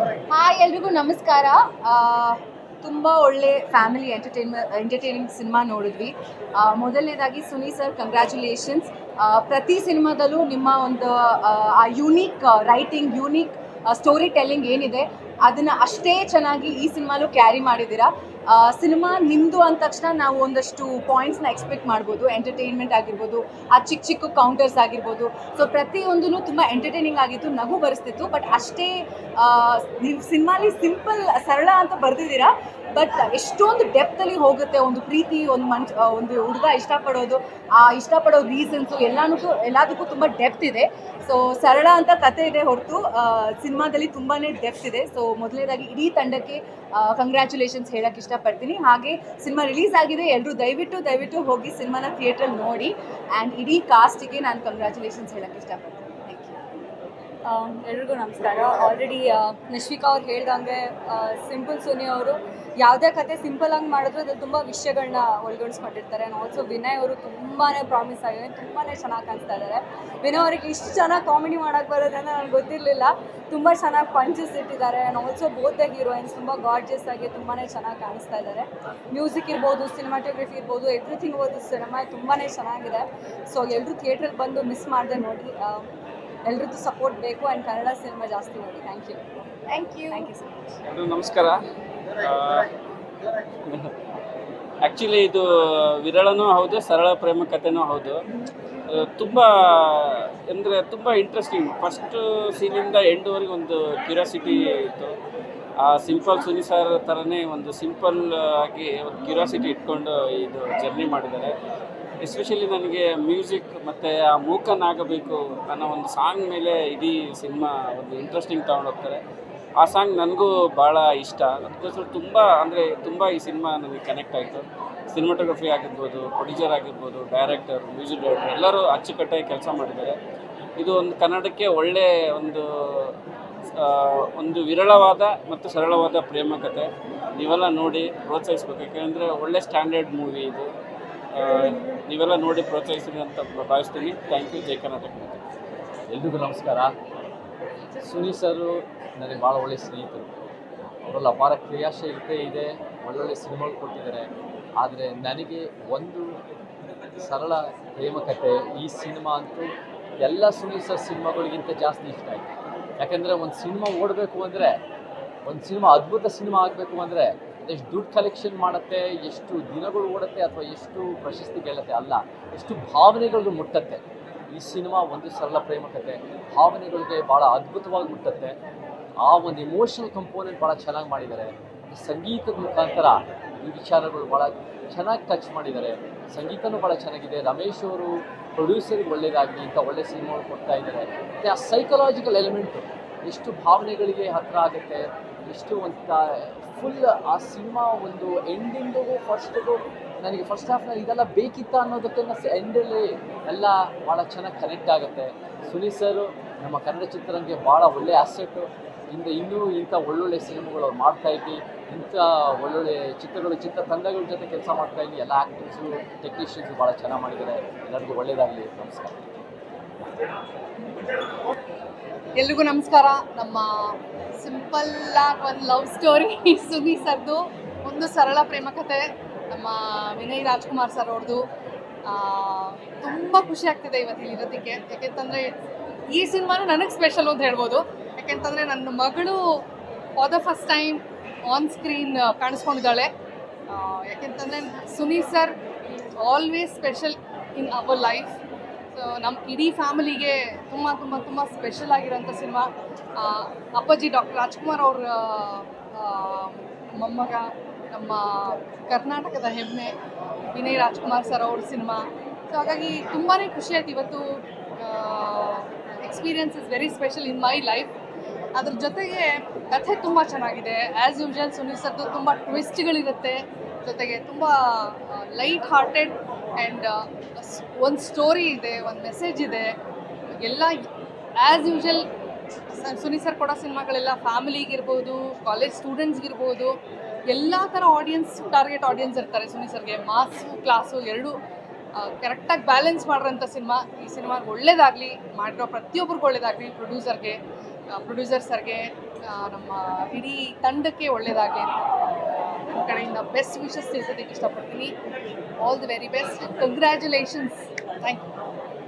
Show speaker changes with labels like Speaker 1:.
Speaker 1: Hi ಎಲ್ರಿಗೂ ನಮಸ್ಕಾರ. ತುಂಬ ಒಳ್ಳೆ ಫ್ಯಾಮಿಲಿ ಎಂಟರ್ಟೈನ್ಮೆಂಟ್ ಎಂಟರ್ಟೈನಿಂಗ್ ಸಿನಿಮಾ ನೋಡಿದ್ವಿ. ಮೊದಲನೇದಾಗಿ ಸುನಿ ಸರ್ ಕಂಗ್ರ್ಯಾಚುಲೇಷನ್ಸ್ ಪ್ರತಿ ಸಿನಿಮಾದಲ್ಲೂ ನಿಮ್ಮ ಒಂದು, ಆ unique writing unique story telling ಏನಿದೆ, ಅದನ್ನು ಅಷ್ಟೇ ಚೆನ್ನಾಗಿ ಈ ಸಿನಿಮಾಲು ಕ್ಯಾರಿ ಮಾಡಿದ್ದೀರಾ? ಸಿನಿಮಾ ನಿಮ್ಮದು ಅಂದ ತಕ್ಷಣ ನಾವು ಒಂದಷ್ಟು ಪಾಯಿಂಟ್ಸ್ನ ಎಕ್ಸ್ಪೆಕ್ಟ್ ಮಾಡ್ಬೋದು. ಎಂಟರ್ಟೈನ್ಮೆಂಟ್ ಆಗಿರ್ಬೋದು, ಆ ಚಿಕ್ಕ ಚಿಕ್ಕ ಕೌಂಟರ್ಸ್ ಆಗಿರ್ಬೋದು. ಸೊ ಪ್ರತಿಯೊಂದೂ ತುಂಬ ಎಂಟರ್ಟೈನಿಂಗ್ ಆಗಿತ್ತು, ನಗು ಬರೆಸ್ತಿತ್ತು. ಬಟ್ ಅಷ್ಟೇ ನೀವು ಸಿನಿಮಾಲಿ ಸಿಂಪಲ್ ಸರಳ ಅಂತ ಬರೆದಿದ್ದೀರಾ. ಬಟ್ ಎಷ್ಟೊಂದು ಡೆಪ್ತಲ್ಲಿ ಹೋಗುತ್ತೆ ಒಂದು ಪ್ರೀತಿ, ಒಂದು ಮನ್ ಒಂದು ಹುಡುಗ ಇಷ್ಟಪಡೋದು, ಆ ಇಷ್ಟಪಡೋ ರೀಸನ್ಸು ಎಲ್ಲನೂ ಎಲ್ಲದಕ್ಕೂ ತುಂಬ ಡೆಪ್ತ್ ಇದೆ. ಸೊ ಸರಳ ಅಂತ ಕತೆ ಇದೆ ಹೊರತು ಸಿನಿಮಾದಲ್ಲಿ ತುಂಬಾ ಡೆಪ್ತ್ ಇದೆ. ಸೊ ಮೊದಲನೇದಾಗಿ ಇಡೀ ತಂಡಕ್ಕೆ ಕಂಗ್ರ್ಯಾಚುಲೇಷನ್ಸ್ ಹೇಳಕ್ಕೆ ಇಷ್ಟಪಡ್ತೀನಿ. ಹಾಗೆ ಸಿನಿಮಾ ರಿಲೀಸ್ ಆಗಿದೆ. ಎಲ್ಲರೂ ದಯವಿಟ್ಟು ದಯವಿಟ್ಟು ಹೋಗಿ ಸಿನಿಮಾನ ಥಿಯೇಟ್ರಲ್ಲಿ ನೋಡಿ. ಆ್ಯಂಡ್ ಇಡೀ ಕಾಸ್ಟಿಗೆ ನಾನು ಕಂಗ್ರ್ಯಾಚುಲೇಷನ್ಸ್ ಹೇಳೋಕ್ಕೆ ಇಷ್ಟಪಡ್ತೀನಿ.
Speaker 2: ಎಲ್ರಿಗೂ ನಮಸ್ಕಾರ. ಆಲ್ರೆಡಿ ನಶ್ವಿಕಾ ಅವ್ರು ಹೇಳ್ದಂಗೆ ಸಿಂಪಲ್ ಸೋನಿ ಅವರು ಯಾವುದೇ ಕತೆ ಸಿಂಪಲ್ ಆಗಿ ಮಾಡಿದ್ರು ಅದು ತುಂಬ ವಿಷಯಗಳನ್ನ ಒಳಗಡಿಸ್ಕೊಂಡಿರ್ತಾರೆ. ಆ್ಯಂಡ್ ಆಲ್ಸೋ ವಿನಯ್ ಅವರು ತುಂಬಾ ಪ್ರಾಮಿಸ್ ಆಗಿದೆ ತುಂಬಾ ಚೆನ್ನಾಗಿ ಕಾಣಿಸ್ತಾ ಇದ್ದಾರೆ ವಿನಯ್ ಅವ್ರಿಗೆ ಇಷ್ಟು ಚೆನ್ನಾಗಿ ಕಾಮಿಡಿ ಮಾಡೋಕ್ಕೆ ಬರೋದ್ರೆ ನನಗೆ ಗೊತ್ತಿರಲಿಲ್ಲ. ತುಂಬ ಚೆನ್ನಾಗಿ ಪಂಚಸ್ ಇಟ್ಟಿದ್ದಾರೆ. And also both the heroines ತುಂಬ ಗಾರ್ಜಿಯಸ್ ಆಗಿ ತುಂಬಾ ಚೆನ್ನಾಗಿ ಕಾಣಿಸ್ತಾ ಇದ್ದಾರೆ ಮ್ಯೂಸಿಕ್ ಇರ್ಬೋದು ಸಿನಿಮಾಟೋಗ್ರಫಿ ಇರ್ಬೋದು ಎವ್ರಿಥಿಂಗ್ ಓದು ಸಿನಿಮಾ ತುಂಬಾ ಚೆನ್ನಾಗಿದೆ. ಸೊ ಎಲ್ಲರೂ ಥಿಯೇಟ್ರಲ್ಲಿ ಬಂದು ಮಿಸ್ ಮಾಡದೆ ನೋಡಿ. ಎಲ್ರದ್ದು ಸಪೋರ್ಟ್ ಬೇಕು ಆ್ಯಂಡ್ ಕನ್ನಡ ಸಿನಿಮಾ ಜಾಸ್ತಿ ನೋಡಿ. Thank you
Speaker 1: thank you
Speaker 2: thank you so much
Speaker 3: ಎಲ್ರಿಗೂ ನಮಸ್ಕಾರ. ಆ್ಯಕ್ಚುಲಿ ಇದು ವಿರಳನೂ ಹೌದು ಸರಳ ಪ್ರೇಮ ಕಥೆನೂ ಹೌದು. ತುಂಬ ಅಂದರೆ ತುಂಬ ಇಂಟ್ರೆಸ್ಟಿಂಗ್ ಫಸ್ಟ್ ಸೀನಿಂದ ಎಂಡ್ವರೆಗೆ ಒಂದು ಕ್ಯೂರಿಯಾಸಿಟಿ ಇತ್ತು. ಆ ಸಿಂಪಲ್ ಸುನಿ ಸರ್ ಥರನೇ ಒಂದು ಸಿಂಪಲ್ ಆಗಿ ಒಂದು ಕ್ಯೂರಿಯಾಸಿಟಿ ಇಟ್ಕೊಂಡು ಇದು ಜರ್ನಿ ಮಾಡಿದ್ದಾರೆ. ಎಸ್ಪೆಷಲಿ ನನಗೆ ಮ್ಯೂಸಿಕ್ ಮತ್ತು ಆ ಮೂಕನಾಗಬೇಕು ಅನ್ನೋ ಒಂದು ಸಾಂಗ್ ಮೇಲೆ ಇಡೀ ಸಿನಿಮಾ ಒಂದು ಇಂಟ್ರೆಸ್ಟಿಂಗ್ ತೊಗೊಂಡೋಗ್ತಾರೆ ಆ ಸಾಂಗ್ ನನಗೂ ಭಾಳ ಇಷ್ಟ. ಅದಕ್ಕೋಸ್ಕರ ತುಂಬ ಅಂದರೆ ತುಂಬ ಈ ಸಿನಿಮಾ ನನಗೆ ಕನೆಕ್ಟ್ ಆಯಿತು. ಸಿನಿಮಾಟೋಗ್ರಫಿ ಆಗಿರ್ಬೋದು ಪ್ರೊಡ್ಯೂಸರ್ ಆಗಿರ್ಬೋದು ಡೈರೆಕ್ಟರ್ ಮ್ಯೂಸಿಕ್ ಡೈರೆಕ್ಟರ್ ಎಲ್ಲರೂ ಅಚ್ಚುಕಟ್ಟಾಗಿ ಕೆಲಸ ಮಾಡಿದ್ದಾರೆ. ಇದು ಒಂದು ಕನ್ನಡಕ್ಕೆ ಒಳ್ಳೆ ಒಂದು ಒಂದು ವಿರಳವಾದ ಮತ್ತು ಸರಳವಾದ ಪ್ರೇಮ ಕತೆ ನೀವೆಲ್ಲ ನೋಡಿ, ಪ್ರೋತ್ಸಾಹಿಸ್ಬೇಕು. ಯಾಕೆಂದರೆ ಒಳ್ಳೆ ಸ್ಟ್ಯಾಂಡರ್ಡ್ ಮೂವಿ ಇದು. ನೀವೆಲ್ಲ ನೋಡಿ ಪ್ರೋತ್ಸಾಹಿಸಿದೆ ಅಂತ ಭಾವಿಸ್ತೀನಿ. ಥ್ಯಾಂಕ್ ಯು ಜೈ ಕರ್ನಾಟಕ.
Speaker 4: ಎಲ್ರಿಗೂ ನಮಸ್ಕಾರ. ಸುನಿ ಸರು ನನಗೆ ಭಾಳ ಒಳ್ಳೆಯ ಸ್ನೇಹಿತರು. ಅವರಲ್ಲಿ ಅಪಾರ ಕ್ರಿಯಾಶೀಲತೆ ಇದೆ, ಒಳ್ಳೊಳ್ಳೆ ಸಿನಿಮಾಗಳು ಕೊಟ್ಟಿದ್ದಾರೆ. ಆದರೆ ನನಗೆ ಒಂದು ಸರಳ ಪ್ರೇಮ ಕಥೆ ಈ ಸಿನಿಮಾ ಅಂತೂ ಎಲ್ಲ ಸುನೀಲ್ ಸರ್ ಸಿನಿಮಾಗಳಿಗಿಂತ ಜಾಸ್ತಿ ಇಷ್ಟ ಆಯಿತು. ಯಾಕೆಂದರೆ ಒಂದು ಸಿನಿಮಾ ಓಡಬೇಕು ಅಂದರೆ, ಒಂದು ಸಿನಿಮಾ ಅದ್ಭುತ ಸಿನಿಮಾ ಆಗಬೇಕು ಅಂದರೆ ಅದೆಷ್ಟು ದುಡ್ಡು ಕಲೆಕ್ಷನ್ ಮಾಡುತ್ತೆ, ಎಷ್ಟು ದಿನಗಳು ಓಡುತ್ತೆ ಅಥವಾ ಎಷ್ಟು ಪ್ರಶಸ್ತಿ ಗೆಲ್ಲುತ್ತೆ ಅಲ್ಲ, ಎಷ್ಟು ಭಾವನೆಗಳು ಮುಟ್ಟತ್ತೆ. ಈ ಸಿನಿಮಾ ಒಂದು ಸರಳ ಪ್ರೇಮ ಕತೆ. ಭಾವನೆಗಳಿಗೆ ಭಾಳ ಅದ್ಭುತವಾಗಿ ಮುಟ್ಟತ್ತೆ. ಆ ಒಂದು ಇಮೋಷನಲ್ ಕಂಪೋನೆಂಟ್ ಭಾಳ ಚೆನ್ನಾಗಿ ಮಾಡಿದ್ದಾರೆ. ಸಂಗೀತದ ಮುಖಾಂತರ ಈ ವಿಚಾರಗಳು ಭಾಳ ಚೆನ್ನಾಗಿ ಟಚ್ ಮಾಡಿದ್ದಾರೆ. ಸಂಗೀತನೂ ಭಾಳ ಚೆನ್ನಾಗಿದೆ. ರಮೇಶ್ ಅವರು ಪ್ರೊಡ್ಯೂಸರ್ಗೆ ಒಳ್ಳೇದಾಗಲಿ ಇಂಥ ಒಳ್ಳೆ ಸಿನಿಮಾಗಳು ಕೊಡ್ತಾ ಇದ್ದಾರೆ. ಮತ್ತು ಆ ಸೈಕಲಾಜಿಕಲ್ ಎಲಿಮೆಂಟು ಎಷ್ಟು ಭಾವನೆಗಳಿಗೆ ಹತ್ತಿರ ಆಗುತ್ತೆ ಎಷ್ಟು ಒಂದು ಫುಲ್ ಆ ಸಿನಿಮಾ ಒಂದು ಎಂಡಿಂಗಿಗೂ ಫಸ್ಟಿಗೂ ನನಗೆ ಫಸ್ಟ್ ಹಾಫ್ನಲ್ಲಿ ಇದೆಲ್ಲ ಬೇಕಿತ್ತ ಅನ್ನೋದಕ್ಕಿಂತ ಎಂಡಲ್ಲಿ ಎಲ್ಲ ಭಾಳ ಚೆನ್ನಾಗಿ ಕನೆಕ್ಟ್ ಆಗುತ್ತೆ. ಸುನಿ ಸರು ನಮ್ಮ ಕನ್ನಡ ಚಿತ್ರರಂಗಕ್ಕೆ ಭಾಳ ಒಳ್ಳೆಯ ಅಸೆಟ್ಟು ಇಂದ ಇನ್ನೂ ಇಂಥ ಒಳ್ಳೊಳ್ಳೆ ಸಿನಿಮಾಗಳು ಅವ್ರು ಮಾಡ್ತಾ ಇದ್ದೀವಿ ಇಂಥ ಒಳ್ಳೊಳ್ಳೆ ಚಿತ್ರಗಳು, ಚಿತ್ರ ತಂಡಗಳ ಜೊತೆ ಕೆಲಸ ಮಾಡ್ತಾ ಇದ್ವಿ ಎಲ್ಲ ಆ್ಯಕ್ಟರ್ಸು ಟೆಕ್ನಿಷಿಯನ್ಸು ಭಾಳ ಚೆನ್ನಾಗಿ ಮಾಡಿದ್ದಾರೆ. ಎಲ್ಲರಿಗೂ ಒಳ್ಳೆಯದಾಗಲಿ ನಮಸ್ಕಾರ.
Speaker 5: ಎಲ್ರಿಗೂ ನಮಸ್ಕಾರ. ನಮ್ಮ ಸಿಂಪಲ್ ಆಗಿ ಒಂದು ಲವ್ ಸ್ಟೋರಿ ಸುನಿ ಸರ್ದು. ಒಂದು ಸರಳ ಪ್ರೇಮ ಕಥೆ ನಮ್ಮ ವಿನಯ್ ರಾಜ್ಕುಮಾರ್ ಸರ್ ಅವ್ರದ್ದು ತುಂಬ ಖುಷಿ ಆಗ್ತಿದೆ ಇವತ್ತು ಇರೋದಕ್ಕೆ. ಯಾಕೆಂತಂದರೆ ಈ ಸಿನಿಮಾನು ನನಗೆ ಸ್ಪೆಷಲ್ ಅಂತ ಹೇಳ್ಬೋದು. ಯಾಕೆಂತಂದರೆ ನನ್ನ ಮಗಳು for the first time on screen ಕಾಣಿಸ್ಕೊಂಡಿದ್ದಾಳೆ. ಯಾಕೆಂತಂದರೆ Suni sir always special in our life so ನಮ್ಮ ಇಡೀ ಫ್ಯಾಮಿಲಿಗೆ ತುಂಬ ತುಂಬ ತುಂಬ ಸ್ಪೆಷಲ್ ಆಗಿರೋಂಥ ಸಿನಿಮಾ ಅಪ್ಪಾಜಿ ಡಾಕ್ಟರ್ ರಾಜ್ಕುಮಾರ್ ಅವ್ರ ಮೊಮ್ಮಗ, ನಮ್ಮ ಕರ್ನಾಟಕದ ಹೆಮ್ಮೆ, ವಿನಯ್ ರಾಜ್ಕುಮಾರ್ ಸರ್ ಅವ್ರ ಸಿನಿಮಾ ಸೊ ಹಾಗಾಗಿ ತುಂಬಾ ಖುಷಿ ಆಯ್ತು ಇವತ್ತು experience is very special in my life ಅದ್ರ ಜೊತೆಗೆ ಕಥೆ ತುಂಬ ಚೆನ್ನಾಗಿದೆ. ಆ್ಯಸ್ ಯೂಶುವಲ್ ಸುನೀಲ್ ಸರ್ದು ತುಂಬ ಟ್ವಿಸ್ಟ್ಗಳಿರುತ್ತೆ ಜೊತೆಗೆ ತುಂಬ ಲೈಟ್ ಹಾರ್ಟೆಡ್ ಆ್ಯಂಡ್ ಒಂದು ಸ್ಟೋರಿ ಇದೆ, ಒಂದು ಮೆಸೇಜ್ ಇದೆ. ಎಲ್ಲ ಆ್ಯಸ್ ಯೂಶಲ್ ಸುನಿ ಸರ್ ಕೊಡೋ ಸಿನಿಮಾಗಳೆಲ್ಲ ಫ್ಯಾಮಿಲಿಗಿರ್ಬೋದು ಕಾಲೇಜ್ ಸ್ಟೂಡೆಂಟ್ಸ್ಗಿರ್ಬೋದು ಎಲ್ಲ ಥರ ಆಡಿಯನ್ಸ್ ಟಾರ್ಗೆಟ್ ಆಡಿಯನ್ಸ್ ಇರ್ತಾರೆ ಸುನಿ ಸರ್ಗೆ ಮಾಸು ಕ್ಲಾಸು ಎರಡೂ ಕರೆಕ್ಟಾಗಿ ಬ್ಯಾಲೆನ್ಸ್ ಮಾಡಿರೋಂಥ ಸಿನಿಮಾ. ಈ ಸಿನಿಮಾಗೆ ಒಳ್ಳೇದಾಗಲಿ, ಮಾಡಿರೋ ಪ್ರತಿಯೊಬ್ಬರಿಗೂ ಒಳ್ಳೇದಾಗಲಿ ಪ್ರೊಡ್ಯೂಸರ್ಗೆ ಪ್ರೊಡ್ಯೂಸರ್ ಸರ್ಗೆ ನಮ್ಮ ಇಡೀ ತಂಡಕ್ಕೆ ನನ್ನ ಕಡೆಯಿಂದ ಬೆಸ್ಟ್ ವಿಶಸ್ ತಿಳಿಸೋದಕ್ಕೆ ಇಷ್ಟಪಡ್ತೀನಿ all the very best congratulations thank you